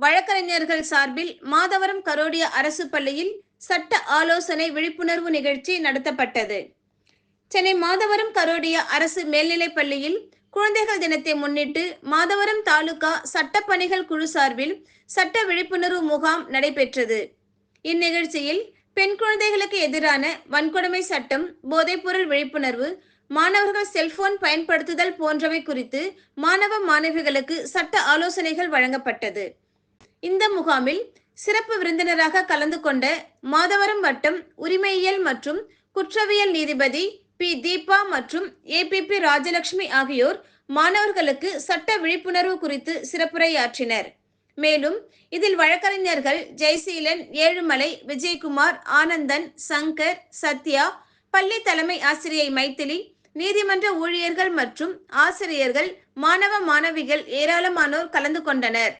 வழக்கறிஞர்கள் சார்பில் மாதவரம் கரோடிய அரசு பள்ளியில் சட்ட ஆலோசனை விழிப்புணர்வு நிகழ்ச்சி நடத்தப்பட்டது. சென்னை மாதவரம் கரோடிய அரசு மேல்நிலைப் பள்ளியில் குழந்தைகள் தினத்தை முன்னிட்டு மாதவரம் தாலுகா சட்டப்பணிகள் குழு சார்பில் சட்ட விழிப்புணர்வு முகாம் நடைபெற்றது. இந்நிகழ்ச்சியில் பெண் குழந்தைகளுக்கு எதிரான வன்கொடுமை சட்டம் போதைப்பொருள் விழிப்புணர்வு மாணவர்கள் செல்போன் பயன்படுத்துதல் போன்றவை குறித்து மாணவ மாணவிகளுக்கு சட்ட ஆலோசனைகள் வழங்கப்பட்டது. இந்த முகாமில் சிறப்பு விருந்தினராக கலந்து கொண்ட மாதவரம் வட்டம் உரிமையியல் மற்றும் குற்றவியல் நீதிபதி பி. தீபா மற்றும் ஏபிபி ராஜலட்சுமி ஆகியோர் மாணவர்களுக்கு சட்ட விழிப்புணர்வு குறித்து சிறப்புரையாற்றினர். மேலும் இதில் வழக்கறிஞர்கள் ஜெய்சீலன் ஏழுமலை விஜயகுமார் ஆனந்தன் சங்கர் சத்யா பள்ளி தலைமை ஆசிரியை மைத்திலி நீதிமன்ற ஊழியர்கள் மற்றும் ஆசிரியர்கள் மாணவ மாணவிகள் ஏராளமானோர் கலந்து கொண்டனர்.